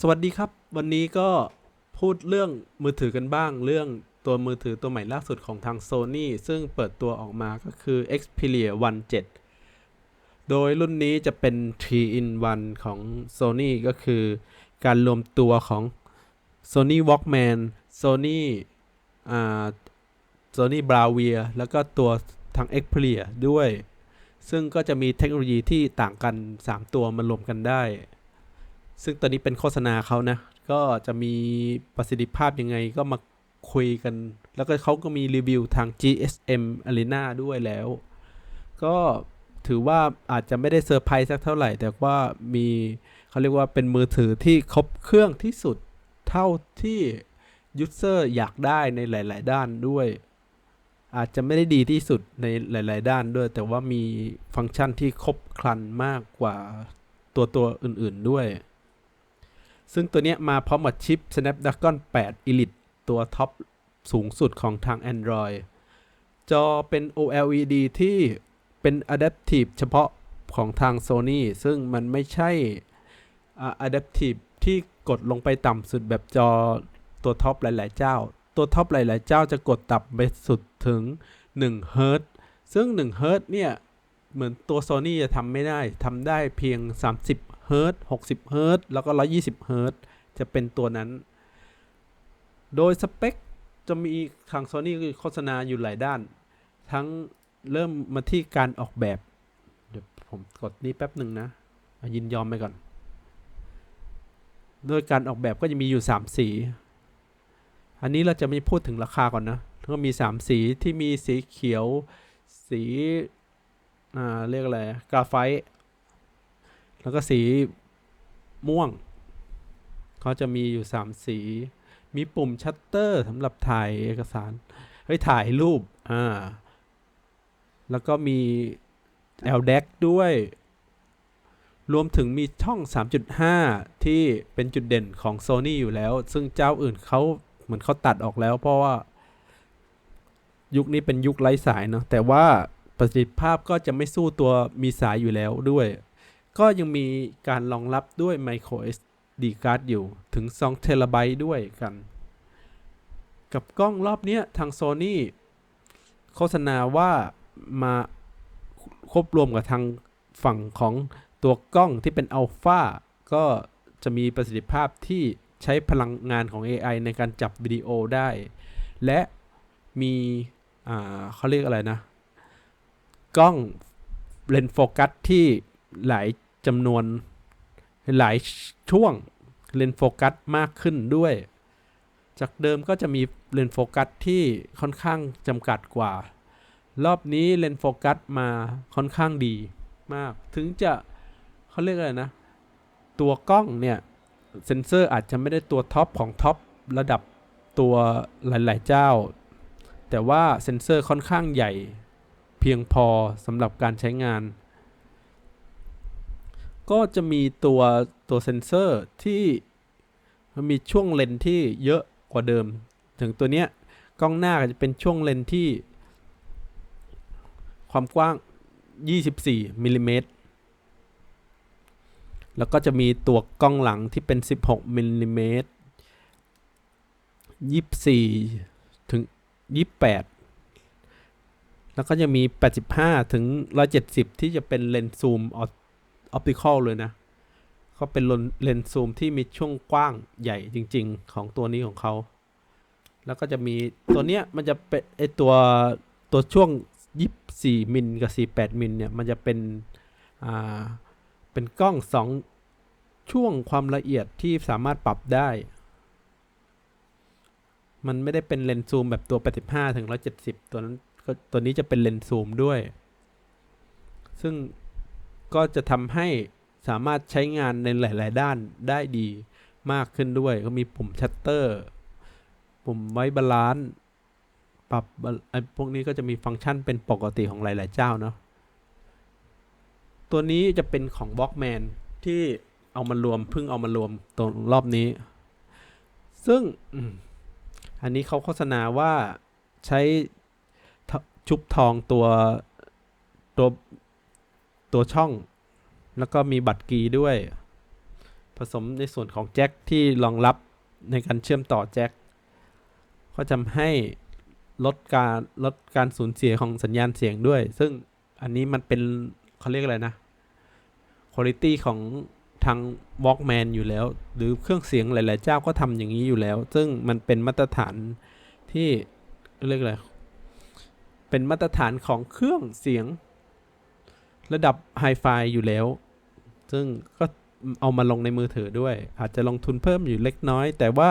สวัสดีครับ วันนี้ก็พูดเรื่องมือถือกันบ้าง เรื่องตัวมือถือตัวใหม่ล่าสุดของทาง Sony ซึ่งเปิดตัวออกมาก็คือ Xperia One 7โดยรุ่นนี้จะเป็น 3 in 1 ของ Sony ก็คือการรวมตัวของ Sony Walkman Sony อ่า Sony Bravia แล้วก็ตัวทาง Xperia ด้วย ซึ่งก็จะมีเทคโนโลยีที่ต่างกัน 3 ตัวมารวมกันได้ ซึ่งตอนนี้เป็นโฆษณาเขานะ ก็จะมีประสิทธิภาพยังไงก็มาคุยกัน แล้วก็เขาก็มีรีวิวทาง GSM Arena ด้วยแล้ว ก็ถือว่าอาจจะไม่ได้เซอร์ไพรส์สักเท่าไหร่ แต่ว่ามีเขาเรียกว่าเป็นมือถือที่ครบเครื่องที่สุดเท่าที่ยูเซอร์อยากได้ในหลาย ๆ ด้านด้วย อาจจะไม่ได้ดีที่สุดในหลาย ๆ ด้านด้วย แต่ว่ามีฟังก์ชันที่ครบครันมากกว่าตัวตัวอื่น ๆ ด้วย ซึ่งตัวนี้มาพร้อมกับชิป Snapdragon 8 Elite ตัวท็อปสูงสุดของทาง Android จอเป็น OLED ที่เป็น Adaptive เฉพาะของทาง Sony ซึ่งมันไม่ใช่อ่า Adaptive ที่กดลงไปต่ำสุดแบบจอตัวท็อปหลาย ๆ เจ้า ตัวท็อปหลาย ๆ เจ้าจะกดต่ำไปสุดถึง1เฮิรตซึ่ง1เฮิรตเนี่ย เหมือนตัว Sony จะทำไม่ได้ทำได้เพียง 30 เฮิรต60เฮิรตซ์แล้วก็ 120เฮิรตซ์จะเป็นตัวนั้น โดยสเปคจะมีทาง Sony โฆษณาอยู่หลายด้าน ทั้งเริ่มมาที่การออกแบบ เดี๋ยวผมกดนี้แป๊บหนึ่งนะอะยินยอมไปก่อน โดยการออกแบบก็จะมีอยู่ 3 สี อันนี้เราจะไม่พูดถึงราคาก่อนนะก็มี 3 สีที่มีสีเขียว สี อ่า เรียกอะไร กราไฟต์ แล้วก็สีม่วงก็จะมีอยู่ 3 สี มีปุ่มชัตเตอร์สำหรับถ่ายเอกสาร เฮ้ย ถ่ายรูป อ่า แล้วก็มี LDAC ด้วย รวมถึงมีช่อง 3.5 ที่เป็นจุดเด่นของ Sony อยู่แล้ว ซึ่งเจ้าอื่นเขาเหมือนเขาตัดออกแล้วเพราะว่า ยุคนี้เป็นยุคไร้สายเนาะ แต่ว่าประสิทธิภาพก็จะไม่สู้ตัวมีสายอยู่แล้วด้วย ก็ยังมีการรองรับด้วย micro SD card อยู่ถึง2 t b ด้วยกัน กับกล้องรอบเนี้ยทาง Sony โฆษณาว่ามาควบรวมกับทางฝั่งของตัวกล้องที่เป็นอัลฟาก็จะมีประสิทธิภาพที่ใช้พลังงานของ AI ในการจับวิดีโอได้ และมีเขาเรียกอะไรนะ กล้องเลนส์โฟกัสที่หลาย จำนวนหลายช่วงเลนโฟกัสมากขึ้นด้วย จากเดิมก็จะมีเลนโฟกัสที่ค่อนข้างจำกัดกว่า รอบนี้เลนโฟกัสมาค่อนข้างดีมาก ถึงจะเขาเรียกอะไรนะ ตัวกล้องเนี่ย เซนเซอร์อาจจะไม่ได้ตัวท็อปของท็อประดับตัวหลาย ๆ เจ้า แต่ว่าเซนเซอร์ค่อนข้างใหญ่ เพียงพอสำหรับการใช้งาน ก็จะมีตัวตัวเซนเซอร์ที่มีช่วงเลนที่เยอะกว่าเดิม ถึงตัวเนี้ยกล้องหน้าจะเป็นช่วงเลนที่ ความกว้าง 24มิลลิเมตรแล้วก็จะมีตัวกล้องหลังที่เป็น 16มิลลิเมตร24 ถึง 28 แล้วก็จะมี 85 ถึง 170 ที่จะเป็นเลนส์ซูมออ ออปติคอลเลยนะก็เป็นเลนส์ซูมที่มีช่วงกว้างใหญ่จริง ๆ ของตัวนี้ของเขา แล้วก็จะมีตัวเนี้ยมันจะเป็นไอตัวตัวช่วง 24มิลกับ 48มิลเนี่ย มันจะเป็น อ่า เป็นกล้องสองช่วงความละเอียดที่สามารถปรับได้ มันไม่ได้เป็นเลนส์ซูมแบบตัว 85 ถึง 170 ตัวนั้นก็ตัวนี้จะเป็นเลนส์ซูมด้วย ซึ่ง ก็จะทำให้สามารถใช้งานในหลาย ๆ ด้านได้ดีมากขึ้นด้วย ก็มีปุ่มชัตเตอร์ ปุ่มไว้บาลานซ์ปรับไอ้พวกนี้ก็จะมีฟังก์ชันเป็นปกติของหลาย ๆ เจ้าเนาะตัวนี้จะเป็นของ Walkman ที่เอามารวมเพิ่งเอามารวมตรงรอบนี้ ซึ่งอันนี้เขาโฆษณาว่าใช้ชุบทองตัวตัว ตัวช่อง แล้วก็มีบัตรกีด้วย ผสมในส่วนของแจ็คที่รองรับในการเชื่อมต่อแจ็คก็ทำให้ลดการลดการสูญเสียของสัญญาณเสียงด้วย ซึ่งอันนี้มันเป็นเขาเรียกอะไรนะคุณภาพของทาง Walkman อยู่แล้ว หรือเครื่องเสียงหลาย ๆ เจ้าก็ทำอย่างนี้อยู่แล้ว ซึ่งมันเป็นมาตรฐานที่เรียกอะไรเป็นมาตรฐานของเครื่องเสียง ระดับไฮไฟอยู่แล้ว ซึ่งก็เอามาลงในมือถือด้วย อาจจะลงทุนเพิ่มอยู่เล็กน้อย แต่ว่า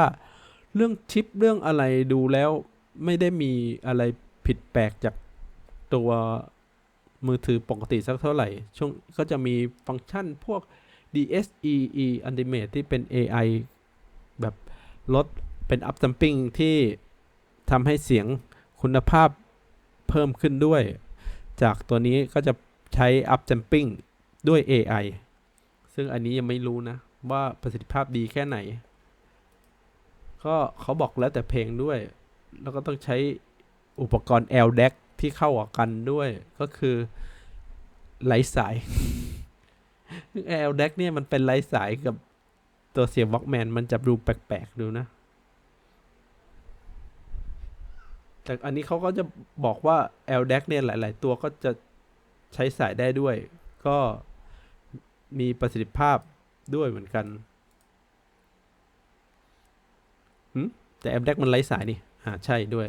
เรื่องชิปเรื่องอะไรดูแล้วไม่ได้มีอะไรผิดแปลกจากตัวมือถือปกติสักเท่าไหร่ ช่วงก็จะมีฟังก์ชันพวก DSEE Ultimate ที่เป็น AI แบบลดเป็น up sampling ที่ทำให้เสียงคุณภาพเพิ่มขึ้นด้วย จากตัวนี้ก็จะ ใช้ up sampling ด้วย AI ซึ่งอันนี้ยังไม่รู้นะ ว่าประสิทธิภาพดีแค่ไหน ก็เขาบอกแล้วแต่เพลงด้วย แล้วก็ต้องใช้อุปกรณ์ LDAC ที่เข้ากับกันด้วย ก็คือไหลสาย LDAC เนี่ยมันเป็นไหลสายกับตัวเสียง Walkman มันจะดูแปลกๆ ดูนะ แต่อันนี้เขาก็จะบอกว่า LDAC เนี่ยหลาย ๆ ตัวก็จะ ใช้สายได้ด้วย ก็มีประสิทธิภาพด้วยเหมือนกันแต่ LDAC มันไร้สายนี่ อ่า ใช่ด้วย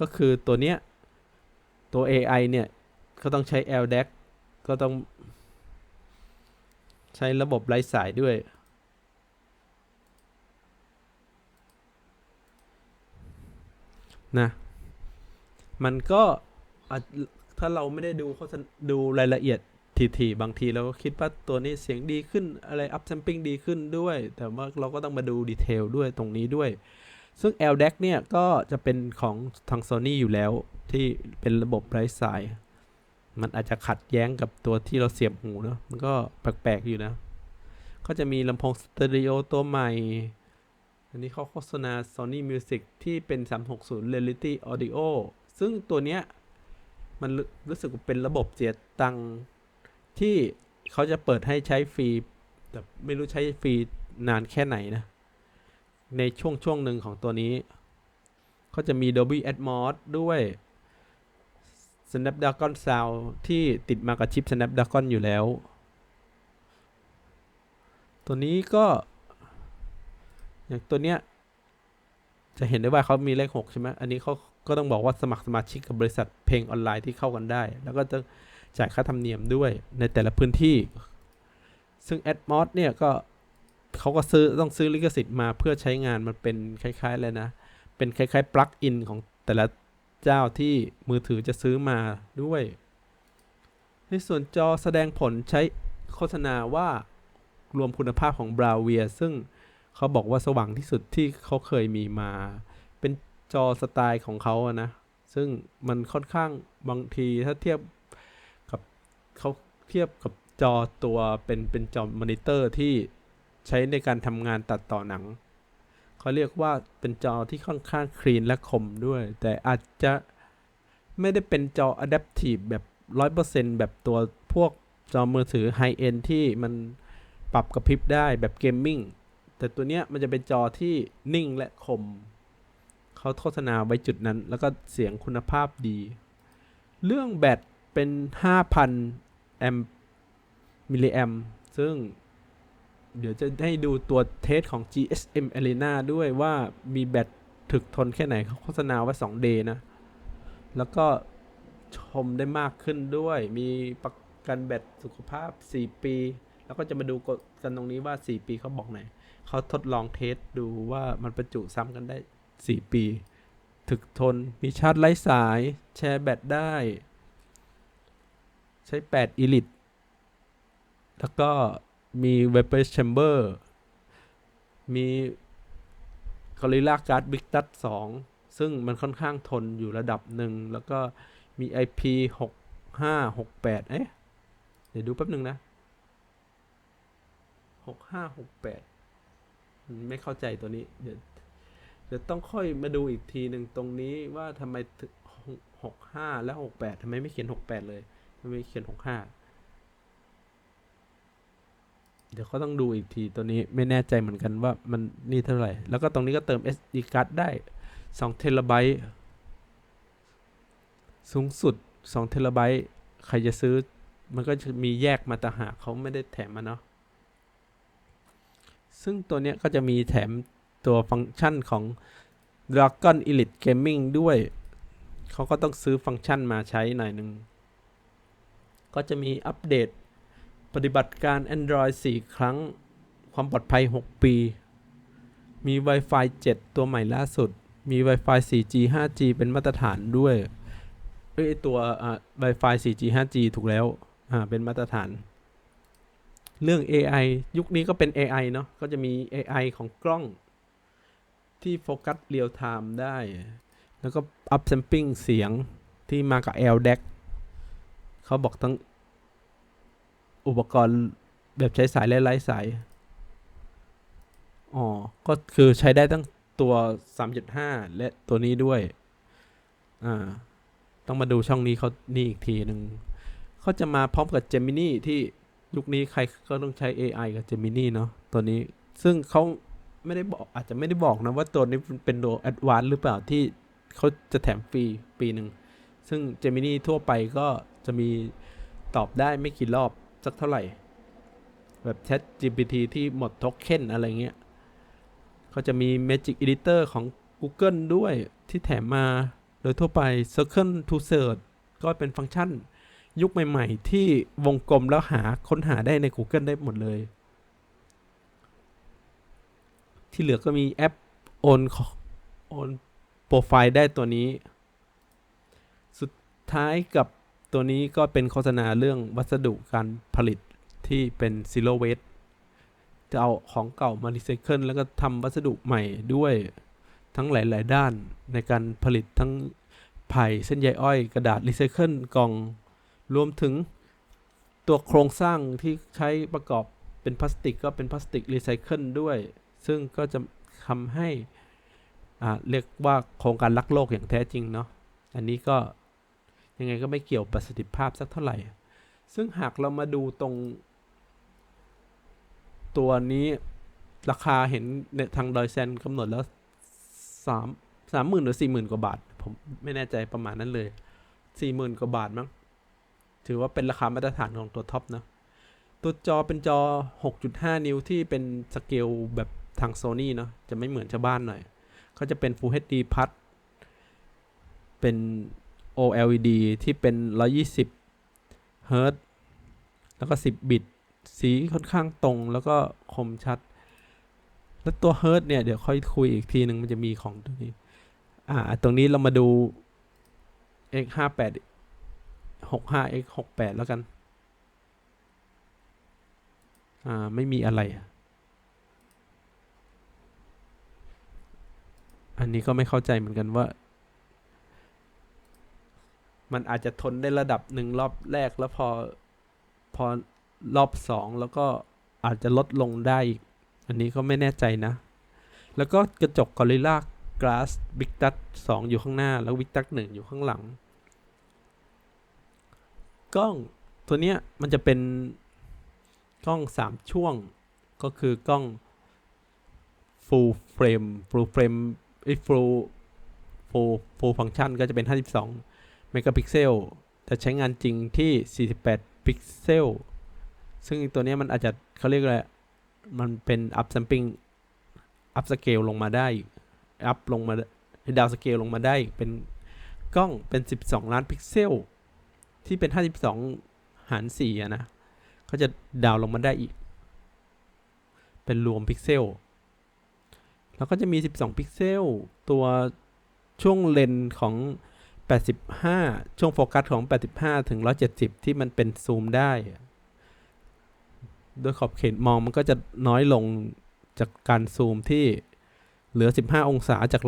ก็คือตัวเนี้ย ตัว AI เนี่ย ก็ต้องใช้ LDAC ก็ต้อง ใช้ระบบไร้สายด้วย นะ มันก็อ ถ้าเราไม่ได้ดูโฆษณาดูรายละเอียดทีๆบางทีเราก็คิดว่าตัวนี้เสียงดีขึ้นอะไร up sampling ดีขึ้นด้วย แต่ว่าเราก็ต้องมาดูดีเทลด้วยตรงนี้ด้วย ซึ่ง LDAC เนี่ยก็จะเป็นของทาง Sony อยู่แล้วที่เป็นระบบไร้สาย มันอาจจะขัดแย้งกับตัวที่เราเสียบหูเนาะมันก็แปลกๆอยู่นะ ก็จะมีลำโพงสเตอริโอตัวใหม่ อันนี้เขาโฆษณา Sony Music ที่เป็น 360 Reality Audio ซึ่งตัวเนี้ย มันรู้สึกเป็นระบบเสียตังค์ที่เขาจะเปิดให้ใช้ฟรี แต่ไม่รู้ใช้ฟรีนานแค่ไหนนะ ในช่วงช่วงหนึ่งของตัวนี้เขาจะมี Dolby Atmos ด้วย Snapdragon Sound ที่ติดมากับชิป Snapdragon อยู่แล้ว ตัวนี้ก็อย่างตัวเนี้ยจะเห็นได้ว่าเขามีเลข 6 ใช่ไหม อันนี้เขา ก็ต้องบอกว่าสมัครสมาชิกกับบริษัทเพลงออนไลน์ที่เข้ากันได้ แล้วก็จะจ่ายค่าธรรมเนียมด้วยในแต่ละพื้นที่ ซึ่ง Atmos เนี่ยก็เขาก็ซื้อต้องซื้อลิขสิทธิ์มาเพื่อใช้งานมันเป็นคล้ายๆเลยนะ เป็นคล้ายๆปลั๊กอินของแต่ละเจ้าที่มือถือจะซื้อมาด้วย ในส่วนจอแสดงผลใช้โฆษณาว่ารวมคุณภาพของบราเวียซึ่งเขาบอกว่าสว่างที่สุดที่เขาเคยมีมา จอสไตล์ของเขาอะนะ ซึ่งมันค่อนข้างบางทีถ้าเทียบกับเขาเทียบกับจอตัวเป็นเป็นจอมอนิเตอร์ที่ใช้ในการทำงานตัดต่อหนัง เขาเรียกว่าเป็นจอที่ค่อนข้างคลีนและคมด้วย แต่อาจจะไม่ได้เป็นจอ Adaptive แบบ 100%แบบตัวพวกจอมือถือไฮเอ็นที่มันปรับกระพริบได้แบบเกมมิ่งแต่ตัวเนี้ยมันจะเป็นจอที่นิ่งและคม เขาโฆษณาไว้จุดนั้น แล้วก็เสียงคุณภาพดี เรื่องแบตเป็น 5,000 แอมมิลลิแอมซึ่งเดี๋ยวจะให้ดูตัวเทสของ GSM Arena ด้วยว่ามีแบตถึกทนแค่ไหนเขาโฆษณาว่า 2 day นะ แล้วก็ชมได้มากขึ้นด้วย มีประกันแบตสุขภาพ 4 ปี แล้วก็จะมาดูกันตรงนี้ว่า 4 ปีเขาบอกไหน เขาทดลองเทสดูว่ามันประจุซ้ำกันได้ 4 ปี ถึกทน มีชาร์จไร้สาย แชร์แบตได้ ใช้ 8 Elite แล้วก็มี Vapor Chamber มี Gorilla Glass Big Touch 2ซึ่งมันค่อนข้างทนอยู่ระดับหนึ่ง แล้วก็มี IP 6 5 6 8 เอ๊ะ เดี๋ยวดูแป๊บหนึ่งนะ 6 5 6 8 ไม่เข้าใจตัวนี้ เดี๋ยว เดี๋ยวต้องค่อยมาดูอีกทีหนึ่งตรงนี้ว่าทำไมถึง6 5และ6 8ทำไมไม่เขียน6 8เลยทำไมเขียน6 5เดี๋ยวเขาต้องดูอีกทีตัวนี้ไม่แน่ใจเหมือนกันว่ามันนี่เท่าไหร่ แล้วก็ตรงนี้ก็เติม SD card ได้2เทราไบต์สูงสุด2เทราไบต์ใครจะซื้อมันก็จะมีแยกมาต่างหากเขาไม่ได้แถมมาเนาะซึ่งตัวเนี้ยก็จะมีแถม ตัวฟังก์ชันของ Dragon Elite Gaming ด้วย เขาก็ต้องซื้อฟังก์ชันมาใช้หน่อยหนึ่ง ก็จะมีอัปเดต ปฏิบัติการ Android 4 ครั้ง ความปลอดภัย 6 ปี มี Wi-Fi 7 ตัวใหม่ล่าสุด มี Wi-Fi 4G 5G เป็นมาตรฐานด้วยเอ้ยไอตัวอ่า Wi-Fi 4G 5G ถูกแล้ว อ่า เป็นมาตรฐานเรื่อง AI ยุคนี้ก็เป็น AI เนาะ ก็จะมี AI ของกล้อง ที่โฟกัสเรียลไทม์ได้ แล้วก็ up sampling เสียงที่มากับ LDAC เขาบอกทั้งอุปกรณ์แบบใช้สายและไร้สาย อ๋อ ก็คือใช้ได้ตั้งตัว 3.5 และตัวนี้ด้วย อ่า ต้องมาดูช่องนี้เขานี่อีกทีหนึ่ง เขาจะมาพร้อมกับ Gemini ที่ยุคนี้ใครก็ต้องใช้ AI กับ Gemini เนาะตัวนี้ ซึ่งเขา ไม่ได้บอกอาจจะไม่ได้บอกนะว่าตัวนี้เป็นตัว Advanced หรือเปล่าที่เขาจะแถมฟรีปีหนึ่ง ซึ่ง Gemini ทั่วไปก็จะมีตอบได้ไม่กี่รอบสักเท่าไหร่ แบบ Chat GPT ที่หมดโทเค็นอะไรเงี้ยเขาจะมี Magic Editor ของ Google ด้วยที่แถมมาโดยทั่วไป Circle to Search ก็เป็นฟังก์ชัน ยุคใหม่ ๆ ที่วงกลมแล้วหาค้นหาได้ใน Google ได้หมดเลย ที่เหลือก็มีแอปโอนโอนโปรไฟล์ได้ตัวนี้ สุดท้ายกับตัวนี้ก็เป็นโฆษณาเรื่องวัสดุการผลิตที่เป็น zero waste จะเอาของเก่ามารีไซเคิลแล้วก็ทำวัสดุใหม่ด้วยทั้งหลาย ๆ ด้านในการผลิตทั้งไผ่เส้นใยอ้อยกระดาษรีไซเคิลกล่องรวมถึงตัวโครงสร้างที่ใช้ประกอบเป็นพลาสติกก็เป็นพลาสติกรีไซเคิลด้วย ซึ่งก็จะทำให้เรียกว่าโครงการรักโลกอย่างแท้จริงเนาะอันนี้ก็ยังไงก็ไม่เกี่ยวประสิทธิภาพสักเท่าไหร่ ซึ่งหากเรามาดูตรง ตัวนี้ราคาเห็นในทางดอยแซนกำหนดแล้วสามสามหมื่นหรือสี่หมื่นกว่าบาท ผมไม่แน่ใจประมาณนั้นเลยสี่หมื่นกว่าบาทมั้งถือว่าเป็นราคามาตรฐานของตัวท็อปนะ ตัวจอเป็นจอ 6.5 นิ้วที่เป็นสเกลแบบ ทางโซนี่เนาะจะไม่เหมือนชาวบ้านหน่อย ก็จะเป็น Full HD Plus เป็น OLED ที่เป็น 120 Hz แล้วก็ 10 บิต สีค่อนข้างตรงแล้วก็คมชัด แล้วตัว Hz เนี่ย เดี๋ยวค่อยคุยอีกทีหนึ่งมันจะมีของตัวนี้ อ่า ตรงนี้เรามาดู x 5 8 65 x 68แล้วกัน อ่า ไม่มีอะไร อันนี้ก็ไม่เข้าใจเหมือนกันว่า มันอาจจะทนได้ระดับหนึ่งรอบแรกแล้วพอพอรอบสองแล้วก็อาจจะลดลงได้อีก อันนี้ก็ไม่แน่ใจนะ แล้วก็กระจก Gorilla Glass Big Touch 2อยู่ข้างหน้า แล้ว Big Touch 1อยู่ข้างหลัง กล้องตัวเนี้ยมันจะเป็นกล้อง3ช่วงก็คือกล้อง full frame full frame ไอ้ full full full function ก็จะเป็น 52 เมกะพิกเซลแต่ใช้งานจริงที่ 48 พิกเซล ซึ่งตัวนี้มันอาจจะเขาเรียกอะไร มันเป็น up sampling up scale ลงมาได้ up ลงมา down scale ลงมาได้ เป็นกล้องเป็น 12 ล้านพิกเซล ที่เป็น 52 หาร4อะนะเขาจะดาวลงมาได้อีก เป็นรวมพิกเซล แล้วก็จะมี 12 พิกเซล ตัวช่วงเลนส์ของ 85 ช่วงโฟกัสของ 85 ถึง 170 ที่มันเป็นซูมได้โดยขอบเขตมองมันก็จะน้อยลงจากการซูมที่เหลือ 15 องศาจาก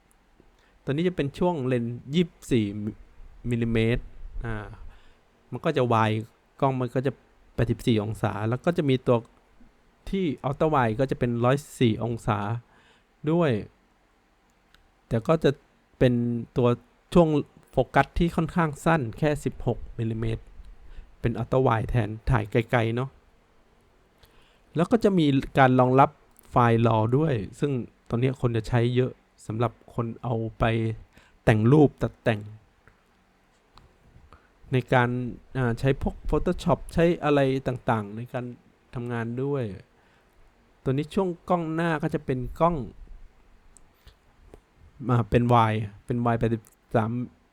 170ตัวนี้จะเป็นช่วงเลนส์24มิลลิเมตรอ่า มันก็จะวายกล้องมันก็จะ 84 องศา แล้วก็จะมีตัว ที่อัลตร้าไวก็จะเป็น 104 องศาด้วย แต่ก็จะเป็นตัวช่วงโฟกัสที่ค่อนข้างสั้นแค่ 16มิลลิเมตรเป็นอัลตร้าไวแทนถ่ายไกลๆเนาะแล้วก็จะมีการรองรับไฟล์รอด้วย ซึ่งตอนนี้คนจะใช้เยอะสำหรับคนเอาไปแต่งรูปตัดแต่ง ในการใช้พวก Photoshop ใช้อะไรต่างๆ ในการทำงานด้วย ตัวนี้ช่วงกล้องหน้าก็จะเป็นกล้องมาเป็น Y เป็น Y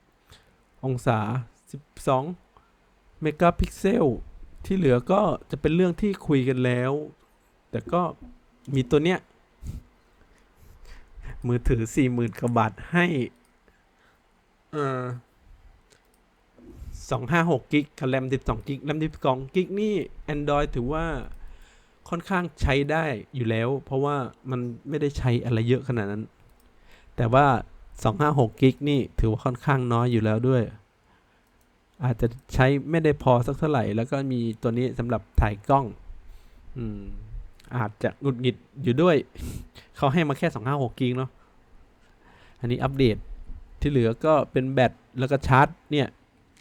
83 องศา 12 เมกะพิกเซล ที่เหลือก็จะเป็นเรื่องที่คุยกันแล้ว แต่ก็มีตัวเนี้ย มือถือ 40,000กว่าบาทให้เอ่อ256กิกกับแรม12กิกแรม12กิกนี่ Android ถือว่า ค่อนข้างใช้ได้อยู่แล้ว เพราะว่ามันไม่ได้ใช้อะไรเยอะขนาดนั้น แต่ว่า 256กิกนี่ถือว่าค่อนข้างน้อยอยู่แล้วด้วย อาจจะใช้ไม่ได้พอสักเท่าไหร่ แล้วก็มีตัวนี้สำหรับถ่ายกล้อง อืม อาจจะหงุดหงิดอยู่ด้วย เขาให้มาแค่ 256กิกเนาะ อันนี้อัปเดตที่เหลือก็เป็นแบตแล้วก็ชาร์จ เนี่ย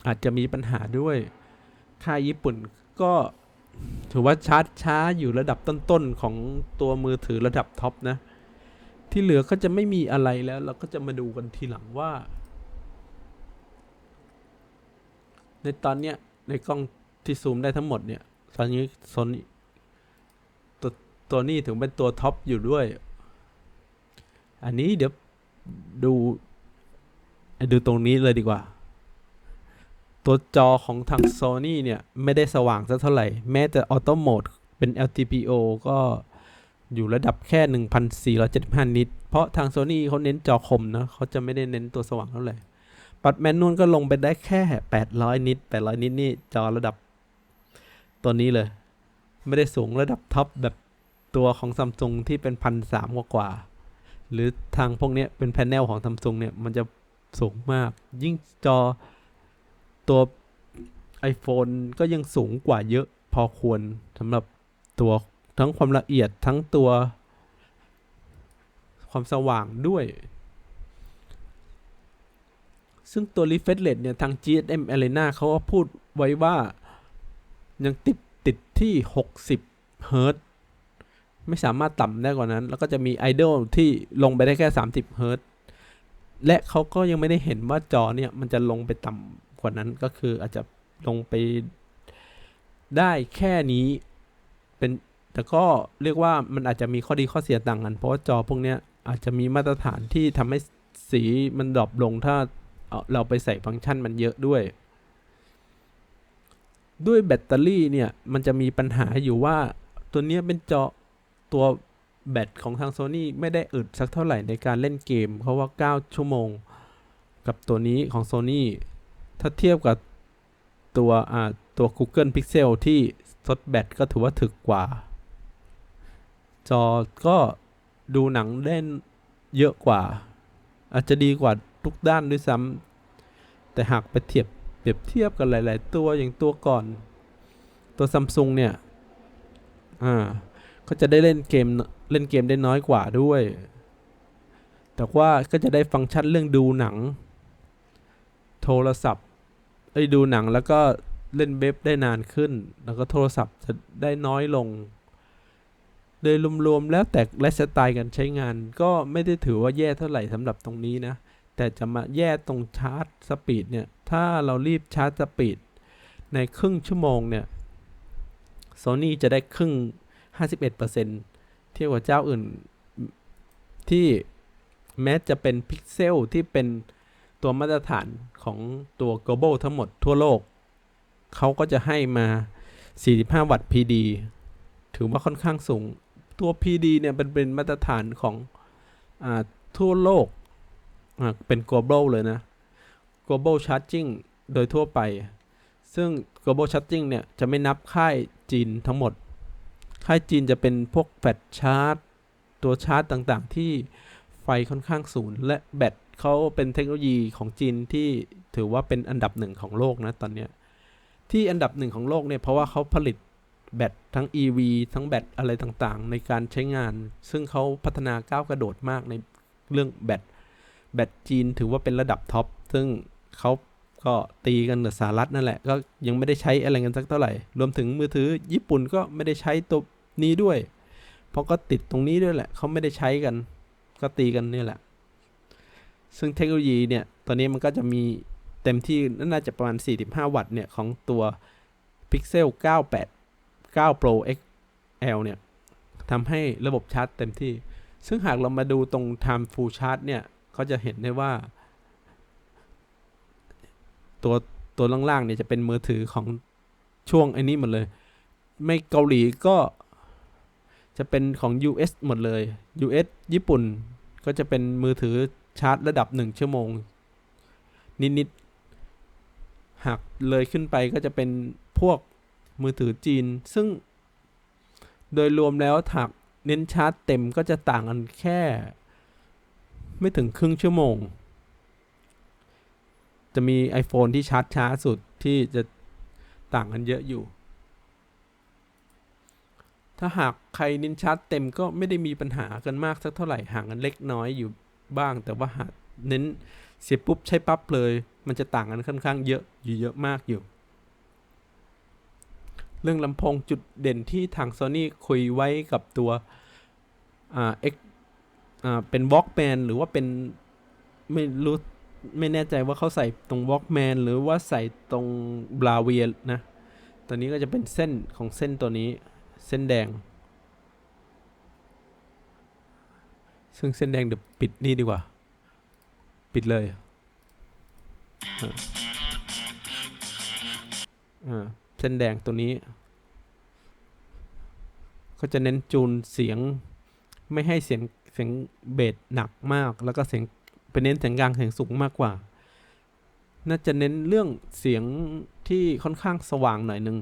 อาจจะมีปัญหาด้วย ค่ายญี่ปุ่นก็ ถือว่าชาร์จช้าอยู่ระดับต้นๆของตัวมือถือระดับท็อปนะ ที่เหลือก็จะไม่มีอะไรแล้ว เราก็จะมาดูกันทีหลังว่า ในตอนเนี้ยในกล้องที่ซูมได้ทั้งหมดเนี่ยตอนนี้โซนตัวตัวนี้ถึงเป็นตัวท็อปอยู่ด้วย อันนี้เดี๋ยวดูดูตรงนี้เลยดีกว่า ตัวจอของทาง Sony เนี่ย ไม่ได้สว่างสักเท่าไหร่ แม้แต่ออโต้โหมดเป็น LTPO ก็อยู่ระดับแค่ 1,475 นิต เพราะทาง Sony เขาเน้นจอคมนะเขาจะไม่ได้เน้นตัวสว่างเท่าไหร่ ปัดแมนนวลก็ลงไปได้แค่ 800 นิต 800 นิตนี่จอระดับตัวนี้เลย ไม่ได้สูงระดับท็อปแบบตัวของซัมซุงที่เป็นพันสามกว่าๆหรือทางพวกนี้เป็นแผนแนลของซัมซุงเนี่ย มันจะสูงมาก ยิ่งจอ ตัว iPhone ก็ยังสูงกว่าเยอะพอควรสำหรับตัวทั้งความละเอียดทั้งตัว ความสว่างด้วย ซึ่งตัว refresh rate เนี่ย ทาง GSM Arena เขาก็พูดไว้ว่ายังติดติดที่ 60เฮิรตไม่สามารถต่ำได้กว่านั้น แล้วก็จะมี Idle ที่ลงไปได้แค่ 30เฮิรตและเขาก็ยังไม่ได้เห็นว่าจอเนี่ย มันจะลงไปต่ำ กว่านั้นก็คืออาจจะลงไปได้แค่นี้เป็นแต่ก็เรียกว่ามันอาจจะมีข้อดีข้อเสียต่างกัน เพราะว่าจอพวกเนี้ยอาจจะมีมาตรฐานที่ทำให้สีมันดรอปลงถ้าเอาเราไปใส่ฟังก์ชันมันเยอะด้วย ด้วยแบตเตอรี่เนี่ย มันจะมีปัญหาอยู่ว่าตัวเนี้ยเป็นจอตัวแบตของทาง Sony ไม่ได้อึดสักเท่าไหร่ในการเล่นเกม เพราะว่า 9 ชั่วโมง กับตัวนี้ของ Sony ถ้าเทียบกับตัวอ่าตัว Google Pixel ที่ซดแบตก็ถือว่าถึกกว่า จอก็ดูหนังเล่นเยอะกว่า อาจจะดีกว่าทุกด้านด้วยซ้ำแต่หากไปเทียบเปรียบเทียบกันหลาย ๆ ตัวอย่างตัวก่อน ตัวซัมซุงเนี่ย อ่า ก็จะได้เล่นเกมเล่นเกมได้น้อยกว่าด้วย แต่ว่าก็จะได้ฟังก์ชันเรื่องดูหนัง โทรศัพท์ ไอ้ดูหนังแล้วก็เล่นเว็บได้นานขึ้น แล้วก็โทรศัพท์จะได้น้อยลง โดยรวมๆแล้วแต่ไลฟ์สไตล์การใช้งาน ก็ไม่ได้ถือว่าแย่เท่าไหร่สำหรับตรงนี้นะ แต่จะมาแย่ตรงชาร์จสปีดเนี่ย ถ้าเรารีบชาร์จสปีดในครึ่งชั่วโมงเนี่ย Sony จะได้ครึ่ง 51%เทียบกับเจ้าอื่นที่แม้จะเป็นพิกเซลที่เป็น ตัวมาตรฐานของตัว global ทั้งหมดทั่วโลก เขาก็จะให้มา 45 วัตต์ PD ถือว่าค่อนข้างสูง ตัว PD เนี่ยเป็นเป็นมาตรฐานของอทั่วโลก เป็น global เลยนะ global charging โดยทั่วไป ซึ่ง global charging เนี่ย จะไม่นับค่ายจีนทั้งหมด ค่ายจีนจะเป็นพวกแฟลชชาร์จ ตัวชาร์จต่างๆ ที่ไฟค่อนข้างสูงและแบต เขาเป็นเทคโนโลยีของจีนที่ถือว่าเป็นอันดับหนึ่งของโลกนะตอนเนี้ยที่อันดับหนึ่งของโลกเนี่ยเพราะว่าเขาผลิตแบตทั้ง EV ทั้งแบตอะไรต่างๆ ในการใช้งาน ซึ่งเขาพัฒนาก้าวกระโดดมากในเรื่องแบตแบตจีนถือว่าเป็นระดับท็อปซึ่งเขาก็ตีกันกับสหรัฐนั่นแหละ ก็ยังไม่ได้ใช้อะไรกันสักเท่าไหร่ รวมถึงมือถือญี่ปุ่นก็ไม่ได้ใช้ตัวนี้ด้วย เพราะก็ติดตรงนี้ด้วยแหละเขาไม่ได้ใช้กัน ก็ตีกันนี่แหละ ซึ่งเทคโนโลยีเนี่ยตอนนี้มันก็จะมีเต็มที่น่าจะประมาณ 45 วัตต์เนี่ย ของตัว Pixel 98 9 Pro XL เนี่ยทำให้ระบบชาร์จเต็มที่ ซึ่งหากเรามาดูตรง Time Full Charge เนี่ยก็จะเห็นได้ว่า ตัวตัวล่างๆเนี่ยจะเป็นมือถือของช่วงไอ้นี้หมดเลย ไม่เกาหลีก็จะเป็นของ US หมดเลย US ญี่ปุ่นก็จะเป็นมือถือ ชาร์จระดับ 1 ชั่วโมง นิดๆหากเลยขึ้นไปก็จะเป็นพวกมือถือจีน ซึ่งโดยรวมแล้วถากเน้นชาร์จเต็มก็จะต่างกันแค่ ไม่ถึงครึ่งชั่วโมง จะมี iPhone ที่ชาร์จช้าสุดที่จะต่างกันเยอะอยู่ ถ้าหากใครเน้นชาร์จเต็มก็ไม่ได้มีปัญหากันมากสักเท่าไหร่ห่างกันเล็กน้อยอยู่ บ้าง แต่ว่าหากเน้นเสียปุ๊บใช้ปั๊บเลย มันจะต่างกันค่อนข้างเยอะอยู่เยอะมากอยู่ เรื่องลำโพงจุดเด่นที่ทาง Sony คุยไว้กับตัวอ่า X อ่าเป็น Walkman หรือว่าเป็นไม่รู้ไม่แน่ใจว่าเขาใส่ตรง Walkman หรือว่าใส่ตรง b l a v i e r นะ ตัวนี้ก็จะเป็นเส้นของเส้นตัวนี้เส้นแดง ซึ่งเส้นแดงเดี๋ยวปิดนี่ดีกว่า ปิดเลยเส้นแดงตัวนี้ ก็จะเน้นจูนเสียงไม่ให้เสียงเสียงเบสหนักมาก แล้วก็เสียงเป็นเน้นเสียงกลางเสียงสูงมากกว่า น่าจะเน้นเรื่องเสียงที่ค่อนข้างสว่างหน่อยหนึ่ง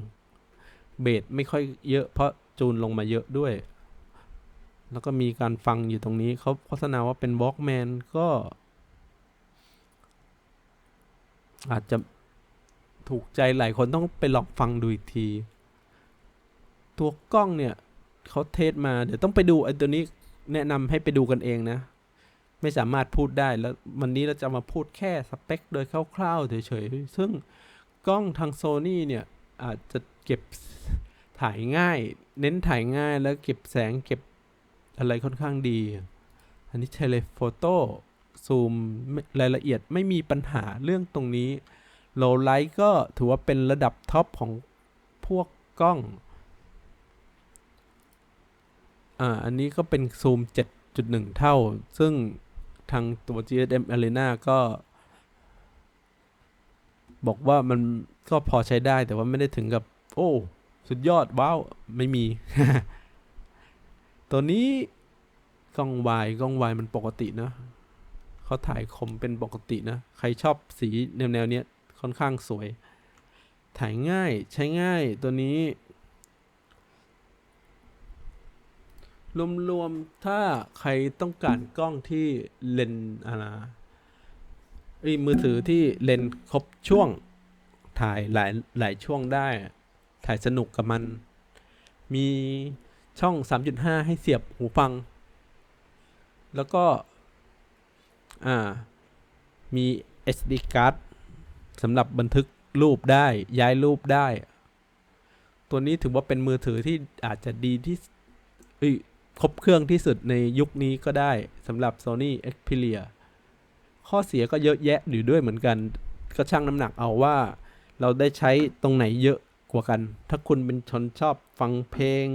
เบสไม่ค่อยเยอะเพราะจูนลงมาเยอะด้วย แล้วก็มีการฟังอยู่ตรงนี้เขาโฆษณาว่าเป็น Walkman ก็ อาจจะถูกใจหลายคนต้องไปลองฟังดูอีกที ตัวกล้องเนี่ยเขาเทสมาเดี๋ยวต้องไปดูไอ้ตัวนี้แนะนำให้ไปดูกันเองนะ ไม่สามารถพูดได้แล้ววันนี้เราจะมาพูดแค่สเปคโดยคร่าวๆเฉยๆ ซึ่งกล้องทางโซนี่เนี่ยอาจจะเก็บถ่ายง่าย เน้นถ่ายง่ายแล้วเก็บแสงเก็บ อะไรค่อนข้างดี อันนี้เทเลโฟโต้ซูมรายละเอียดไม่มีปัญหาเรื่องตรงนี้โลไลท์ก็ถือว่าเป็นระดับท็อปของพวกกล้อง อ่า อันนี้ก็เป็นซูม 7.1 เท่า ซึ่งทางตัว GSM Arena ก็ บอกว่ามันก็พอใช้ได้แต่ว่าไม่ได้ถึงกับ โอ้ สุดยอด ว้าว ไม่มี ตัวนี้กล้องวายกล้องวายมันปกตินะเขาถ่ายคมเป็นปกตินะ ใครชอบสีแนวแนวๆเนี้ยค่อนข้างสวย ถ่ายง่ายใช้ง่ายตัวนี้ รวมๆ ถ้าใครต้องการกล้องที่เลนอะไรไอ้มือถือที่เลนครบช่วงถ่ายหลายหลายช่วงได้ ถ่ายสนุกกับมัน มี ช่อง 3.5 ให้เสียบหูฟัง แล้วก็ อ่า มี SD card สำหรับบันทึกรูปได้ย้ายรูปได้ ตัวนี้ถือว่าเป็นมือถือที่อาจจะดีที่ครบเครื่องที่สุดในยุคนี้ก็ได้สำหรับ Sony Xperia ข้อเสียก็เยอะแยะอยู่ด้วยเหมือนกัน ก็ชั่งน้ำหนักเอาว่า เราได้ใช้ตรงไหนเยอะกว่ากัน ถ้าคุณเป็นชนชอบฟังเพลง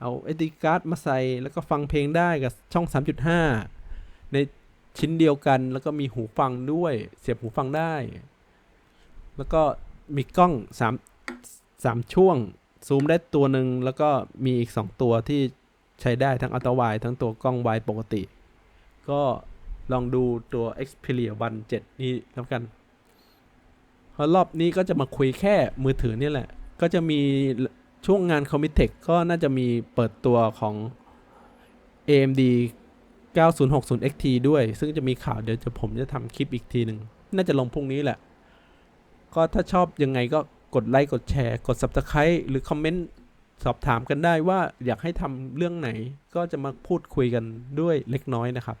เอา SD card มาใส่ แล้วก็ฟังเพลงได้กับช่อง 3.5 ในชิ้นเดียวกัน แล้วก็มีหูฟังด้วย เสียบหูฟังได้ แล้วก็มีกล้องสามสามช่วง ซูมได้ตัวหนึ่งแล้วก็มีอีกสองตัวที่ใช้ได้ทั้งอัลตร้าไวทั้งตัวกล้องไวปกติ ก็ลองดูตัว Xperia 1 7 นี่แล้วกันเพราะรอบนี้ก็จะมาคุยแค่มือถือนี่แหละ ก็จะมี ช่วงงาน Comitech ก็น่าจะมีเปิดตัวของ AMD 9060 XT ด้วย ซึ่งจะมีข่าวเดี๋ยวจะผมจะทำคลิปอีกทีหนึ่ง น่าจะลงพรุ่งนี้แหละ ก็ถ้าชอบยังไงก็กดไลค์ กดแชร์ กด Subscribe หรือคอมเมนต์สอบถามกันได้ว่าอยากให้ทำเรื่องไหนก็จะมาพูดคุยกันด้วยเล็กน้อยนะครับ